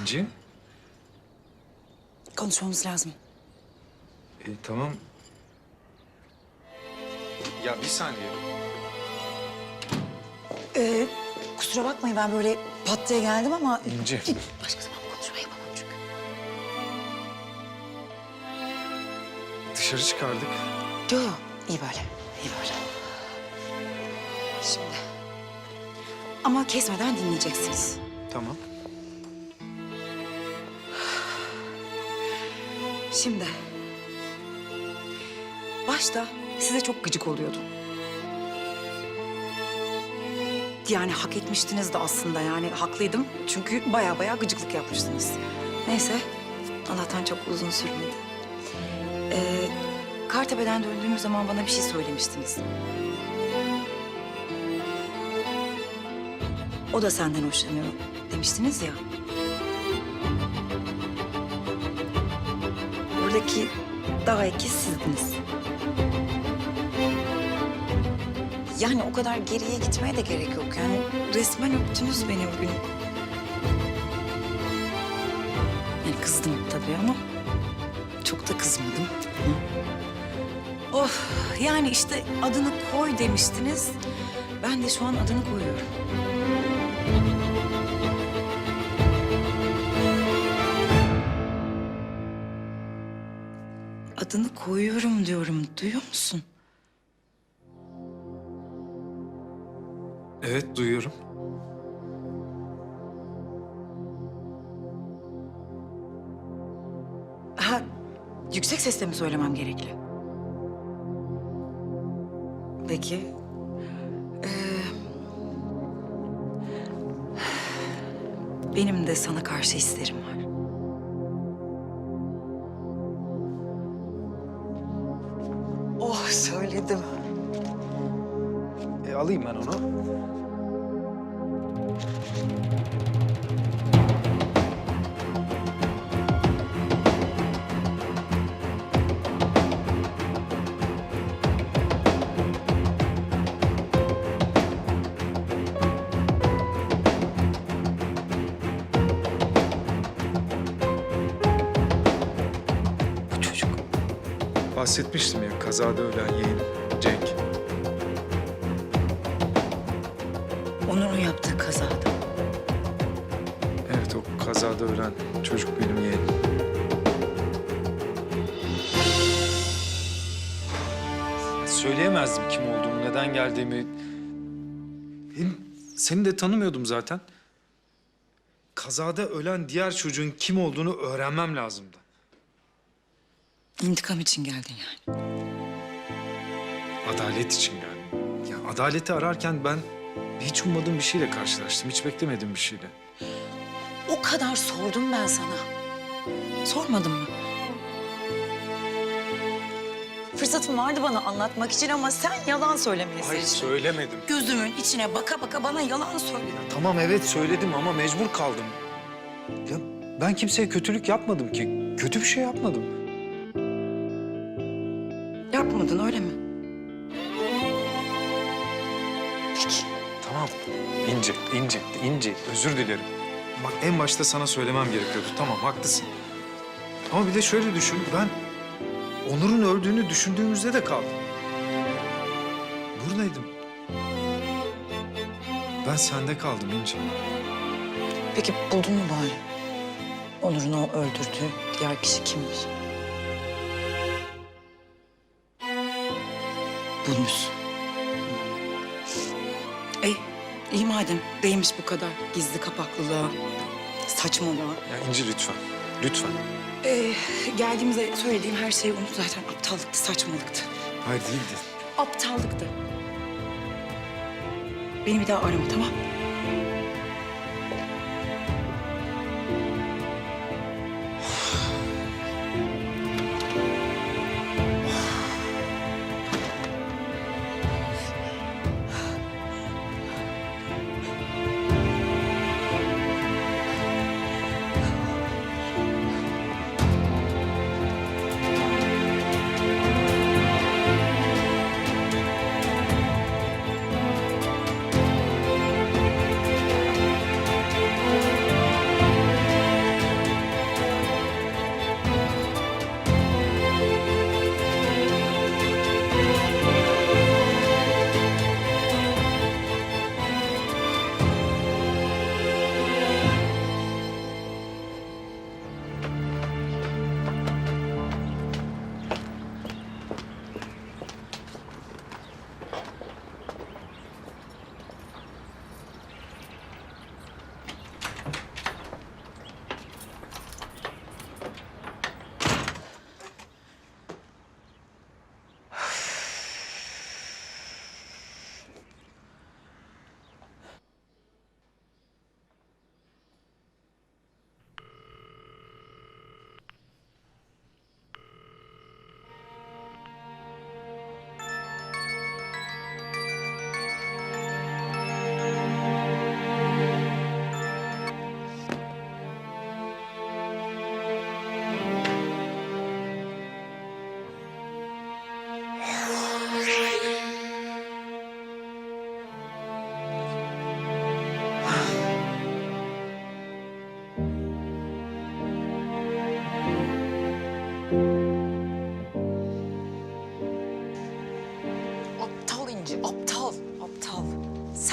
İnci? Konuşmamız lazım. E, tamam. Ya bir saniye. Ee, kusura bakmayın ben böyle pat diye geldim ama... İnci. Başka zaman konuşma yapamam çünkü. Dışarı çıkardık. Yo, yo, iyi böyle, iyi böyle. Şimdi... Ama kesmeden dinleyeceksiniz. Tamam. Şimdi... Başta size çok gıcık oluyordum. Yani hak etmiştiniz de aslında yani haklıydım. Çünkü baya baya gıcıklık yapmıştınız. Neyse Allah'tan çok uzun sürmedi. Ee, Kartepe'den döndüğümüz zaman bana bir şey söylemiştiniz. O da senden hoşlanıyor demiştiniz ya. Buradaki daha ikiz sizdiniz. Yani o kadar geriye gitmeye de gerek yok. Yani resmen öptünüz beni o gün. Yani kızdım tabii ama çok da kızmadım. Hı. Of yani işte adını koy demiştiniz. Ben de şu an adını koyuyorum. Adını koyuyorum diyorum. Duyuyor musun? Evet duyuyorum. Ha, yüksek sesle mi söylemem gerekli? Peki. Ee, benim de sana karşı hislerim var. Bahsetmiştim ya kazada ölen yeğenim Cenk. Onur'un yaptığı kazada. Evet o kazada ölen çocuk benim yeğenim. Söyleyemezdim kim olduğumu, neden geldiğimi. Hem seni de tanımıyordum zaten. Kazada ölen diğer çocuğun kim olduğunu öğrenmem lazımdı. İntikam için geldin yani. Adalet için geldim. Ya adaleti ararken ben hiç ummadığım bir şeyle karşılaştım. Hiç beklemediğim bir şeyle. O kadar sordum ben sana. Sormadın mı? Fırsatım vardı bana anlatmak için ama sen yalan söylemeye Hayır seçtin. söylemedim. Gözümün içine baka baka bana yalan söyledin. Tamam evet söyledim ama mecbur kaldım. Ya ben kimseye kötülük yapmadım ki. Kötü bir şey yapmadım. Yapmadın öyle mi? Peki. Tamam. İnce, ince, ince. Özür dilerim. Bak en başta sana söylemem gerekiyordu. Tamam haklısın. Ama bir de şöyle düşün. Ben Onur'un öldüğünü düşündüğümüzde de kaldım. Buradaydım. Ben sende kaldım İnce. Peki buldun mu bari? Onur'un o öldürdüğü diğer kişi kimmiş? Bulmuşsun. Ey, iyi madem. Değmiş bu kadar gizli kapaklılığa, saçmalığa. Ya İnci lütfen. Lütfen. Ee, geldiğimizde söylediğim her şeyi unut zaten. Aptallıktı, saçmalıktı. Hayır değildi. Aptallıktı. Beni bir daha arama tamam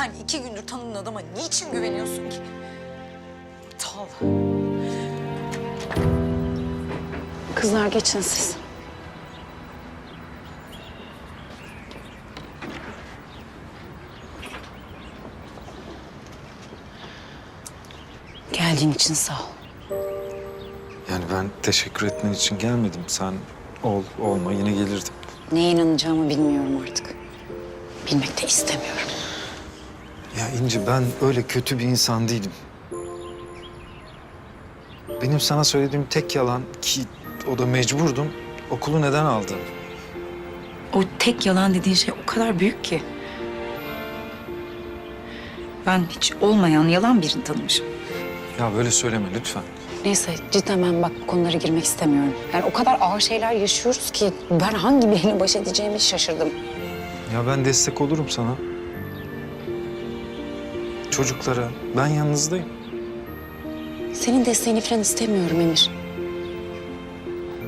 iki gündür tanıdığın adama niçin güveniyorsun ki? Aptal. Kızlar geçin siz. Geldiğin için sağ ol. Yani ben teşekkür etmen için gelmedim. Sen ol, olma yine gelirdim. Neye inanacağımı bilmiyorum artık. Bilmek de istemiyorum. Ya İnci ben öyle kötü bir insan değilim. Benim sana söylediğim tek yalan ki o da mecburdum. Okulu neden aldın? O tek yalan dediğin şey o kadar büyük ki. Ben hiç olmayan yalan birini tanımışım. Ya böyle söyleme lütfen. Neyse cidden ben bak bu konulara girmek istemiyorum. Yani o kadar ağır şeyler yaşıyoruz ki ben hangi biriyle baş edeceğimi şaşırdım. Ya ben destek olurum sana. Çocuklara ben yanınızdayım. Senin desteğini falan istemiyorum Emir.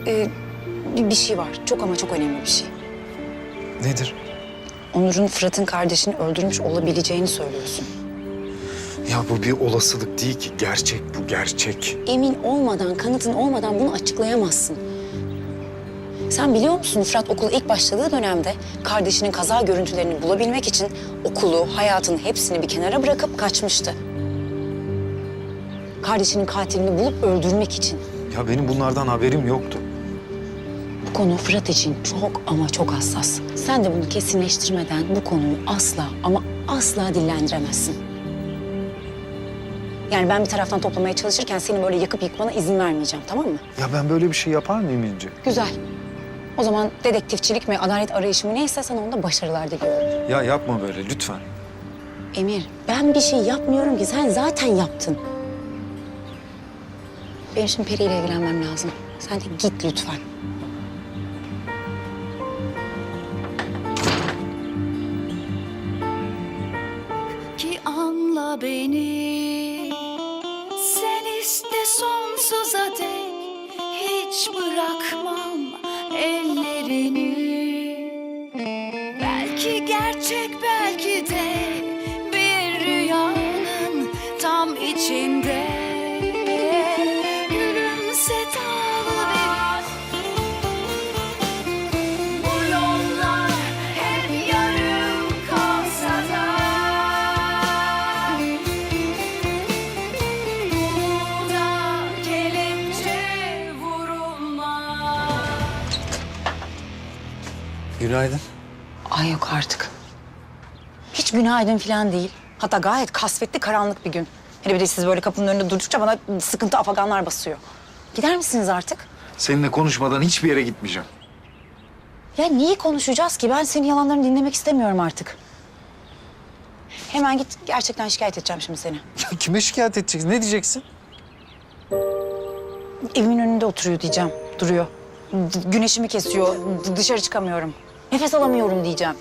Ee, bir, bir şey var. Çok ama çok önemli bir şey. Nedir? Onur'un Fırat'ın kardeşini öldürmüş olabileceğini söylüyorsun. Ya bu bir olasılık değil ki. Gerçek bu gerçek. Emin olmadan, kanıtın olmadan bunu açıklayamazsın. Sen biliyor musun Fırat okula ilk başladığı dönemde kardeşinin kaza görüntülerini bulabilmek için okulu, hayatını hepsini bir kenara bırakıp kaçmıştı. Kardeşinin katilini bulup öldürmek için. Ya benim bunlardan haberim yoktu. Bu konu Fırat için çok ama çok hassas. Sen de bunu kesinleştirmeden bu konuyu asla ama asla dillendiremezsin. Yani ben bir taraftan toplamaya çalışırken seni böyle yakıp yıkmana izin vermeyeceğim tamam mı? Ya ben böyle bir şey yapar mıyım İnci? Güzel. O zaman dedektifçilik mi, adalet arayışı mı neyse sana onda başarılar diliyorum. Ya yapma böyle lütfen. Emir, ben bir şey yapmıyorum ki. Sen zaten yaptın. Benim şimdi Peri ile ilgilenmem lazım. Sen de git lütfen. ki anla beni Günaydın. Ay yok artık. Hiç günaydın falan değil. Hatta gayet kasvetli karanlık bir gün. Hele bir de siz böyle kapının önünde durdukça bana sıkıntı afaganlar basıyor. Gider misiniz artık? Seninle konuşmadan hiçbir yere gitmeyeceğim. Ya niye konuşacağız ki? Ben senin yalanlarını dinlemek istemiyorum artık. Hemen git. Gerçekten şikayet edeceğim şimdi seni. Ya kime şikayet edeceksin? Ne diyeceksin? Evimin önünde oturuyor diyeceğim. Duruyor. D- güneşimi kesiyor. D- dışarı çıkamıyorum. Nefes alamıyorum diyeceğim.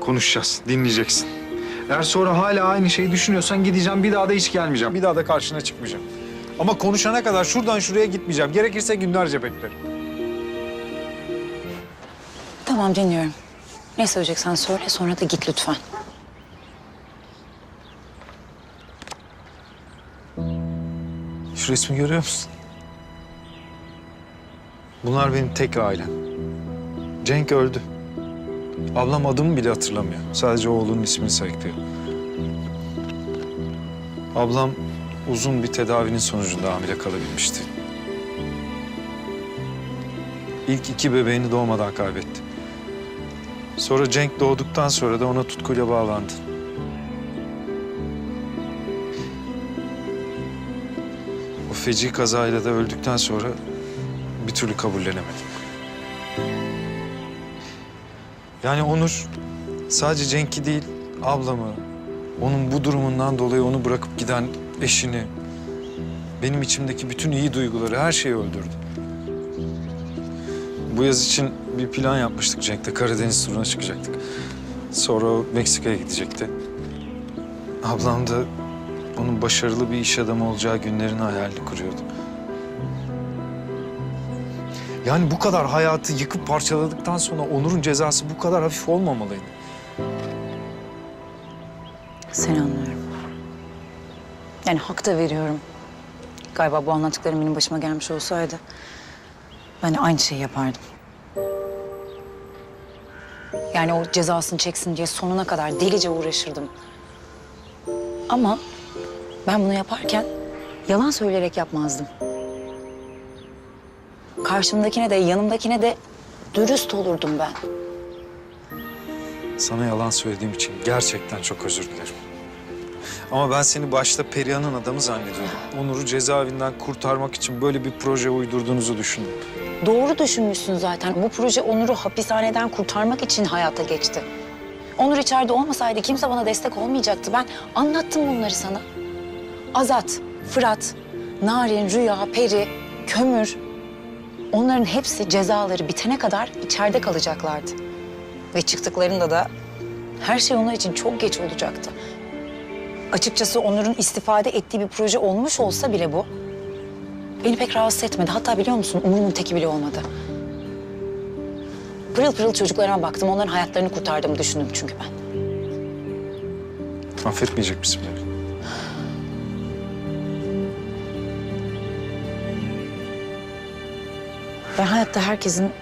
Konuşacağız, dinleyeceksin. Eğer sonra hala aynı şeyi düşünüyorsan gideceğim, bir daha da hiç gelmeyeceğim. Bir daha da karşına çıkmayacağım. Ama konuşana kadar şuradan şuraya gitmeyeceğim. Gerekirse günlerce beklerim. Tamam dinliyorum. Ne söyleyeceksen söyle sonra da git lütfen. Şu resmi görüyor musun? Bunlar benim tek ailem. Cenk öldü. Ablam adımı bile hatırlamıyor. Sadece oğlunun ismini sayıklıyor. Ablam uzun bir tedavinin sonucunda hamile kalabilmişti. İlk iki bebeğini doğmadan kaybetti. Sonra Cenk doğduktan sonra da ona tutkuyla bağlandı. O feci kazayla da öldükten sonra bir türlü kabullenemedim. Yani Onur sadece Cenk'i değil ablamı, onun bu durumundan dolayı onu bırakıp giden eşini, benim içimdeki bütün iyi duyguları, her şeyi öldürdü. Bu yaz için bir plan yapmıştık Cenk'le. Karadeniz turuna çıkacaktık. Sonra Meksika'ya gidecekti. Ablam da onun başarılı bir iş adamı olacağı günlerin hayalini kuruyordu. Yani bu kadar hayatı yıkıp parçaladıktan sonra Onur'un cezası bu kadar hafif olmamalıydı. Sen seni anlıyorum. Yani hak da veriyorum. Galiba bu anlattıklarım benim başıma gelmiş olsaydı... ...ben de aynı şeyi yapardım. Yani o cezasını çeksin diye sonuna kadar delice uğraşırdım. Ama ben bunu yaparken yalan söyleyerek yapmazdım. Karşımdakine de yanımdakine de dürüst olurdum ben. Sana yalan söylediğim için gerçekten çok özür dilerim. Ama ben seni başta Perihan'ın adamı zannediyordum. Onur'u cezaevinden kurtarmak için böyle bir proje uydurduğunuzu düşündüm. Doğru düşünmüşsün zaten. Bu proje Onur'u hapishaneden kurtarmak için hayata geçti. Onur içeride olmasaydı kimse bana destek olmayacaktı. Ben anlattım bunları sana. Azat, Fırat, Narin, Rüya, Peri, Kömür. Onların hepsi cezaları bitene kadar içeride kalacaklardı. Ve çıktıklarında da her şey onlar için çok geç olacaktı. Açıkçası Onur'un istifade ettiği bir proje olmuş olsa bile bu... Beni pek rahatsız etmedi. Hatta biliyor musun umurumun teki bile olmadı. Pırıl pırıl çocuklarıma baktım. Onların hayatlarını kurtardığımı düşündüm çünkü ben. Affetmeyecek misin beni? Ben hayatta herkesin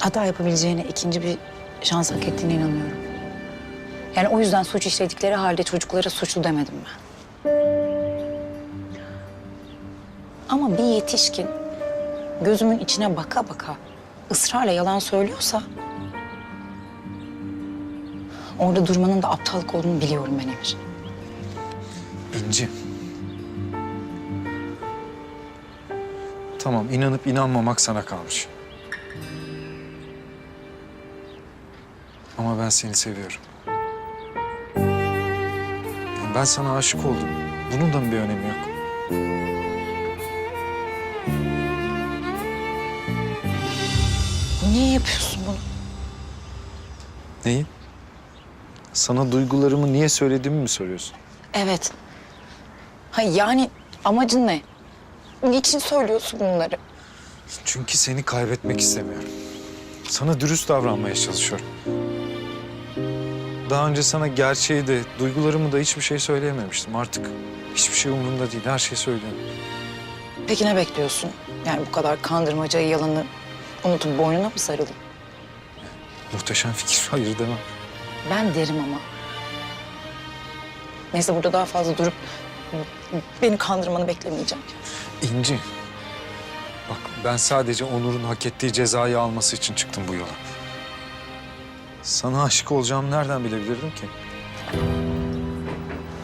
hata yapabileceğine, ikinci bir şans hak ettiğine inanıyorum. Yani o yüzden suç işledikleri halde çocuklara suçlu demedim ben. Ama bir yetişkin gözümün içine baka baka ısrarla yalan söylüyorsa... ...orada durmanın da aptallık olduğunu biliyorum ben Emir. İnci. Tamam, inanıp inanmamak sana kalmış. Ama ben seni seviyorum. Yani ben sana aşık oldum. Bunun da mı bir önemi yok? Niye yapıyorsun bunu? Neyi? Sana duygularımı niye söylediğimi mi soruyorsun? Evet. Ha yani amacın ne? Niçin söylüyorsun bunları? Çünkü seni kaybetmek istemiyorum. Sana dürüst davranmaya çalışıyorum. Daha önce sana gerçeği de, duygularımı da hiçbir şey söyleyememiştim. Artık hiçbir şey umurumda değil. Her şeyi söylüyorum. Peki ne bekliyorsun? Yani bu kadar kandırmacayı, yalanı unutup boynuna mı sarılayım? Muhteşem fikir. Hayır demem. Ben derim ama. Neyse burada daha fazla durup beni kandırmanı beklemeyeceğim. İnci. Bak ben sadece Onur'un hak ettiği cezayı alması için çıktım bu yola. Sana aşık olacağımı nereden bilebilirdim ki?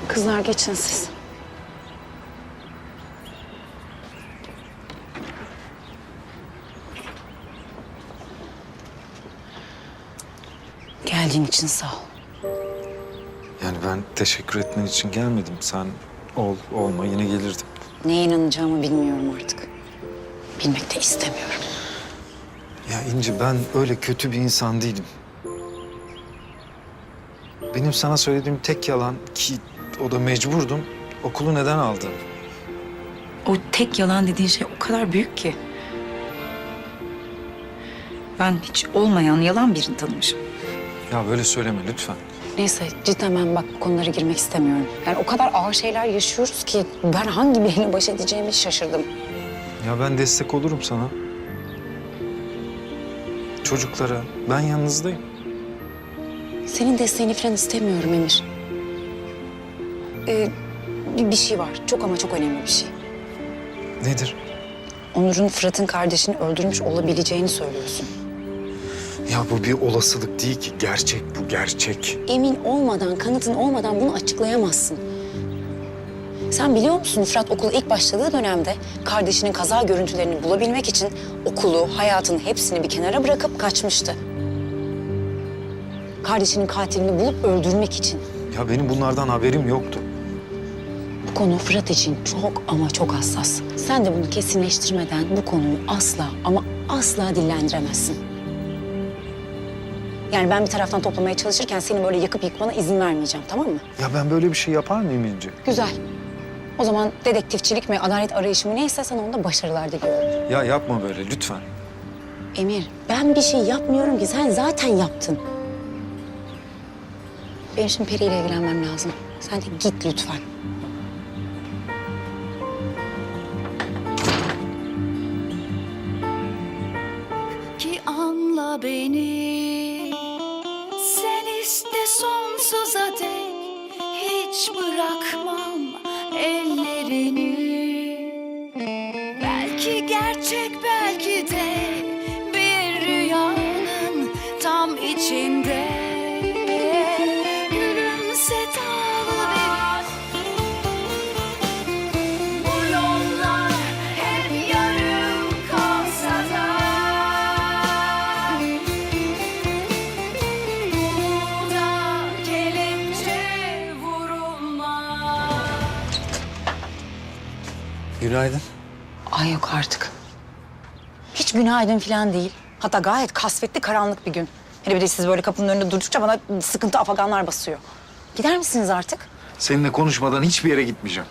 Kızlar geçin siz. Geldiğin için sağ ol. Yani ben teşekkür etmen için gelmedim. Sen ol, olma yine gelirdim. Neye inanacağımı bilmiyorum artık. Bilmek de istemiyorum. Ya İnci ben öyle kötü bir insan değilim. Benim sana söylediğim tek yalan ki o da mecburdum. Okulu neden aldın? O tek yalan dediğin şey o kadar büyük ki. Ben hiç olmayan yalan birini tanımışım. Ya böyle söyleme lütfen. Neyse cidden ben bak bu konulara girmek istemiyorum. Yani o kadar ağır şeyler yaşıyoruz ki ben hangi biriyle baş edeceğimi şaşırdım. Ya ben destek olurum sana. Çocuklara ben yanınızdayım. Senin desteğini falan istemiyorum Emir. Ee, bir- bir şey var. Çok ama çok önemli bir şey. Nedir? Onur'un Fırat'ın kardeşini öldürmüş olabileceğini söylüyorsun. Ya bu bir olasılık değil ki. Gerçek bu gerçek. Emin olmadan, kanıtın olmadan bunu açıklayamazsın. Sen biliyor musun Fırat okula ilk başladığı dönemde kardeşinin kaza görüntülerini bulabilmek için okulu, hayatın hepsini bir kenara bırakıp kaçmıştı. Kardeşinin katilini bulup öldürmek için. Ya benim bunlardan haberim yoktu. Bu konu Fırat için çok ama çok hassas. Sen de bunu kesinleştirmeden bu konuyu asla ama asla dillendiremezsin. Yani ben bir taraftan toplamaya çalışırken seni böyle yakıp yıkmana izin vermeyeceğim tamam mı? Ya ben böyle bir şey yapar mıyım İnci? Güzel. O zaman dedektifçilik mi, adalet arayışı mı neyse sana onda başarılar diliyorum. Ya yapma böyle lütfen. Emir, ben bir şey yapmıyorum ki. Sen zaten yaptın. Benim şimdi Peri ile ilgilenmem lazım. Sen de git lütfen. ki anla beni Günaydın. Ay yok artık. Hiç günaydın falan değil. Hatta gayet kasvetli karanlık bir gün. Hele bir de siz böyle kapının önünde durdukça bana sıkıntı afaganlar basıyor. Gider misiniz artık? Seninle konuşmadan hiçbir yere gitmeyeceğim.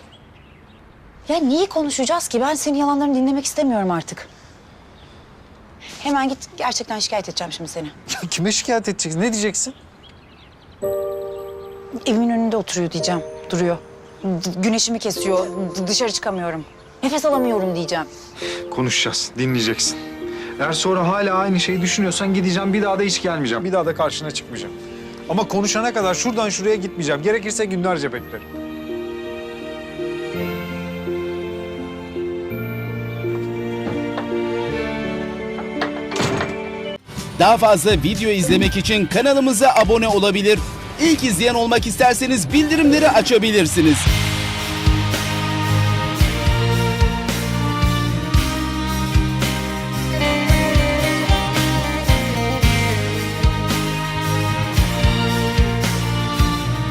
Ya niye konuşacağız ki? Ben senin yalanlarını dinlemek istemiyorum artık. Hemen git. Gerçekten şikayet edeceğim şimdi seni. Kime şikayet edeceksin? Ne diyeceksin? Evimin önünde oturuyor diyeceğim. Duruyor. D- güneşimi kesiyor. D- dışarı çıkamıyorum. Nefes alamıyorum diyeceğim. Konuşacağız, dinleyeceksin. Eğer sonra hala aynı şeyi düşünüyorsan gideceğim, bir daha da hiç gelmeyeceğim. Bir daha da karşına çıkmayacağım. Ama konuşana kadar şuradan şuraya gitmeyeceğim. Gerekirse günlerce beklerim. Daha fazla video izlemek için kanalımıza abone olabilir. İlk izleyen olmak isterseniz bildirimleri açabilirsiniz.